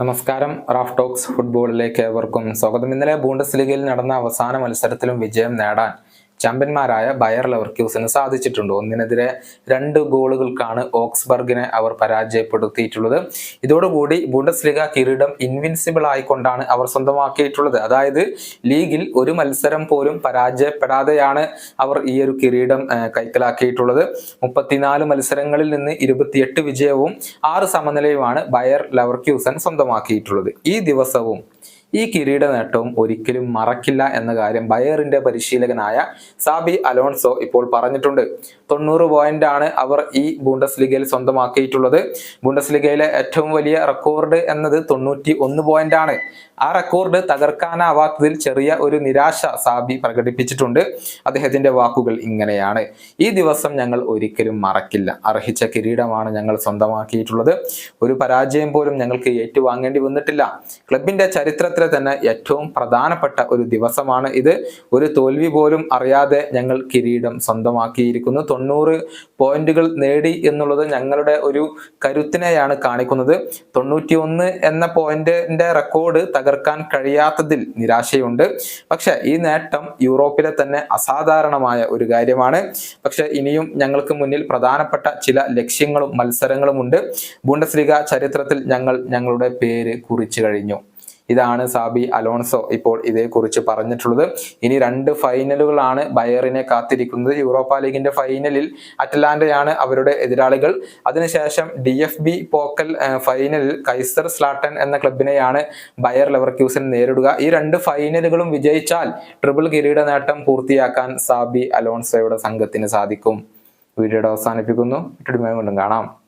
നമസ്കാരം. Raf talks ഫുട്ബോളിലേക്ക് ഏവർക്കും സ്വാഗതം. ഇന്നലെ ബൂണ്ടസ് ലീഗിൽ നടന്ന അവസാന മത്സരത്തിലും വിജയം നേടാൻ ചാമ്പ്യന്മാരായ ബയർ ലെവർക്യൂസിന് സാധിച്ചിട്ടുണ്ട്. ഒന്നിനെതിരെ രണ്ട് ഗോളുകൾക്കാണ് ഓക്സ്ബർഗിനെ അവർ പരാജയപ്പെടുത്തിയിട്ടുള്ളത്. ഇതോടുകൂടി ബൂണ്ടസ് ലീഗ കിരീടം ഇൻവിൻസിബിൾ ആയിക്കൊണ്ടാണ് അവർ സ്വന്തമാക്കിയിട്ടുള്ളത്. അതായത് ലീഗിൽ ഒരു മത്സരം പോലും പരാജയപ്പെടാതെയാണ് അവർ ഈ ഒരു കിരീടം കൈക്കലാക്കിയിട്ടുള്ളത്. മുപ്പത്തിനാല് മത്സരങ്ങളിൽ നിന്ന് ഇരുപത്തിയെട്ട് വിജയവും ആറ് സമനിലയുമാണ് ബയർ ലവർക്യൂസൻ സ്വന്തമാക്കിയിട്ടുള്ളത്. ഈ ദിവസവും ഈ കിരീട നേട്ടവും ഒരിക്കലും മറക്കില്ല എന്ന കാര്യം ബയറിന്റെ പരിശീലകനായ സാബി അലോൺസോ ഇപ്പോൾ പറഞ്ഞിട്ടുണ്ട്. തൊണ്ണൂറ് പോയിന്റ് ആണ് അവർ ഈ ബൂണ്ടസ് ലീഗയിൽ സ്വന്തമാക്കിയിട്ടുള്ളത്. ബൂണ്ടസ് ലീഗയിലെ ഏറ്റവും വലിയ റെക്കോർഡ് എന്നത് തൊണ്ണൂറ്റി ഒന്ന് പോയിന്റ് ആണ്. ആ റെക്കോർഡ് തകർക്കാനാവാത്തതിൽ ചെറിയ ഒരു നിരാശ സാബി പ്രകടിപ്പിച്ചിട്ടുണ്ട്. അദ്ദേഹത്തിന്റെ വാക്കുകൾ ഇങ്ങനെയാണ്. ഈ ദിവസം ഞങ്ങൾ ഒരിക്കലും മറക്കില്ല. അർഹിച്ച കിരീടമാണ് ഞങ്ങൾ സ്വന്തമാക്കിയിട്ടുള്ളത്. ഒരു പരാജയം പോലും ഞങ്ങൾക്ക് ഏറ്റുവാങ്ങേണ്ടി വന്നിട്ടില്ല. ക്ലബിന്റെ ചരിത്രത്തിലെ തന്നെ ഏറ്റവും പ്രധാനപ്പെട്ട ഒരു ദിവസമാണ് ഇത്. ഒരു തോൽവി പോലും അറിയാതെ ഞങ്ങൾ കിരീടം സ്വന്തമാക്കിയിരിക്കുന്നു. തൊണ്ണൂറ് പോയിന്റുകൾ നേടി എന്നുള്ളത് ഞങ്ങളുടെ ഒരു കരുത്തിനെയാണ് കാണിക്കുന്നത്. തൊണ്ണൂറ്റി ഒന്ന് എന്ന പോയിന്റിന്റെ റെക്കോർഡ് തകർക്കാൻ കഴിയാത്തതിൽ നിരാശയുണ്ട്. പക്ഷെ ഈ നേട്ടം യൂറോപ്പിലെ തന്നെ അസാധാരണമായ ഒരു കാര്യമാണ്. പക്ഷെ ഇനിയും ഞങ്ങൾക്ക് മുന്നിൽ പ്രധാനപ്പെട്ട ചില ലക്ഷ്യങ്ങളും മത്സരങ്ങളും ഉണ്ട് ബൂണ്ടസ്ലിഗ ചരിത്രത്തിൽ ഞങ്ങൾ ഞങ്ങളുടെ പേര് കുറിച്ചു കഴിഞ്ഞു. ഇതാണ് സാബി അലോൺസോ ഇപ്പോൾ ഇതേക്കുറിച്ച് പറഞ്ഞിട്ടുള്ളത്. ഇനി രണ്ട് ഫൈനലുകളാണ് ബയറിനെ കാത്തിരിക്കുന്നത്. യൂറോപ്പ ലീഗിന്റെ ഫൈനലിൽ അറ്റലാന്റയാണ് അവരുടെ എതിരാളികൾ. അതിനുശേഷം ഡി എഫ് ബി പോക്കൽ ഫൈനലിൽ കൈസർ സ്ലാട്ടൻ എന്ന ക്ലബിനെയാണ് ബയർ ലെവർക്യൂസൻ നേരിടുക. ഈ രണ്ട് ഫൈനലുകളും വിജയിച്ചാൽ ട്രിപ്പിൾ കിരീട നേട്ടം പൂർത്തിയാക്കാൻ സാബി അലോൺസോയുടെ സംഘത്തിന് സാധിക്കും. വീഡിയോയുടെ അവസാനിപ്പിക്കുന്നു. കാണാം.